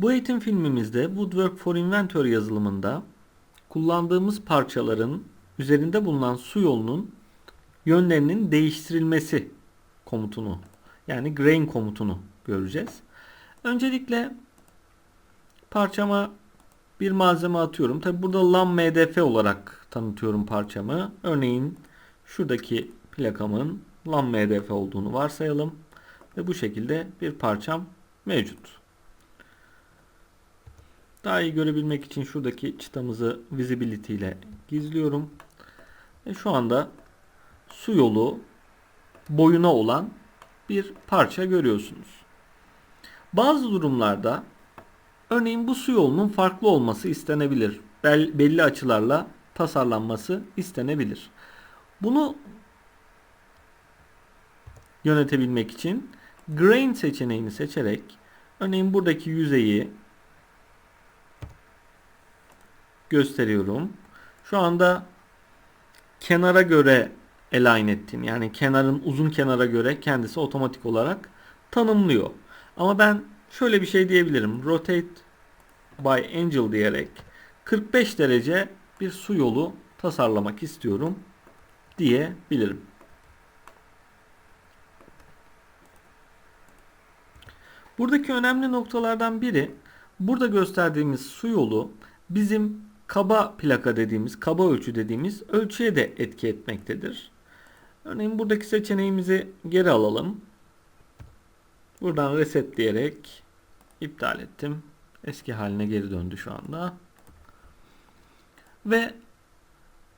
Bu eğitim filmimizde Woodwork for Inventor yazılımında kullandığımız parçaların üzerinde bulunan su yolunun yönlerinin değiştirilmesi komutunu yani grain komutunu göreceğiz. Öncelikle parçama bir malzeme atıyorum. Tabi burada LAM MDF olarak tanıtıyorum parçamı. Örneğin şuradaki plakamın LAM MDF olduğunu varsayalım. Ve bu şekilde bir parçam mevcut. Daha iyi görebilmek için şuradaki çıtamızı visibility ile gizliyorum. Ve şu anda su yolu boyuna olan bir parça görüyorsunuz. Bazı durumlarda örneğin bu su yolunun farklı olması istenebilir. Belli açılarla tasarlanması istenebilir. Bunu yönetebilmek için grain seçeneğini seçerek örneğin buradaki yüzeyi gösteriyorum. Şu anda kenara göre align ettim. Yani kenarın uzun kenara göre kendisi otomatik olarak tanımlıyor. Ama ben şöyle bir şey diyebilirim. Rotate by angel diyerek 45 derece bir su yolu tasarlamak istiyorum diyebilirim. Buradaki önemli noktalardan biri burada gösterdiğimiz su yolu bizim kaba plaka dediğimiz, kaba ölçü dediğimiz ölçüye de etki etmektedir. Örneğin buradaki seçeneğimizi geri alalım. Buradan reset diyerek iptal ettim. Eski haline geri döndü şu anda. Ve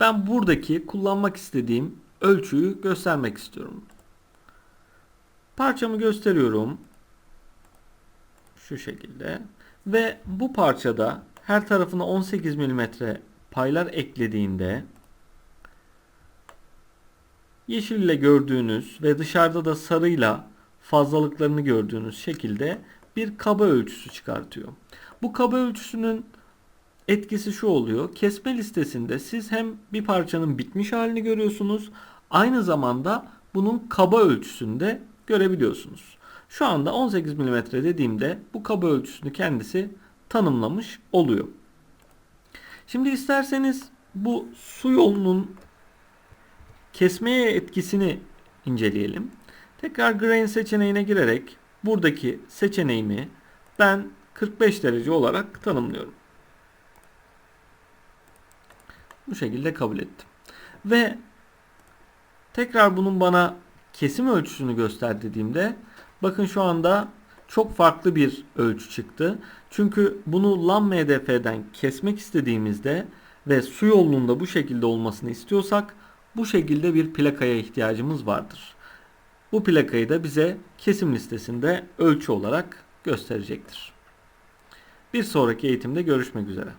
ben buradaki kullanmak istediğim ölçüyü göstermek istiyorum. Parçamı gösteriyorum. Şu şekilde. Ve bu parçada her tarafına 18 mm paylar eklediğinde yeşille gördüğünüz ve dışarıda da sarıyla fazlalıklarını gördüğünüz şekilde bir kaba ölçüsü çıkartıyor. Bu kaba ölçüsünün etkisi şu oluyor. Kesme listesinde siz hem bir parçanın bitmiş halini görüyorsunuz. Aynı zamanda bunun kaba ölçüsünü de görebiliyorsunuz. Şu anda 18 mm dediğimde bu kaba ölçüsünü kendisi tanımlamış oluyor. Şimdi isterseniz bu su yolunun kesmeye etkisini inceleyelim. Tekrar grain seçeneğine girerek buradaki seçeneğimi ben 45 derece olarak tanımlıyorum. Bu şekilde kabul ettim. Ve tekrar bunun bana kesim ölçüsünü göster dediğimde bakın şu anda çok farklı bir ölçü çıktı. Çünkü bunu LAM MDF'den kesmek istediğimizde ve su yolunda bu şekilde olmasını istiyorsak bu şekilde bir plakaya ihtiyacımız vardır. Bu plakayı da bize kesim listesinde ölçü olarak gösterecektir. Bir sonraki eğitimde görüşmek üzere.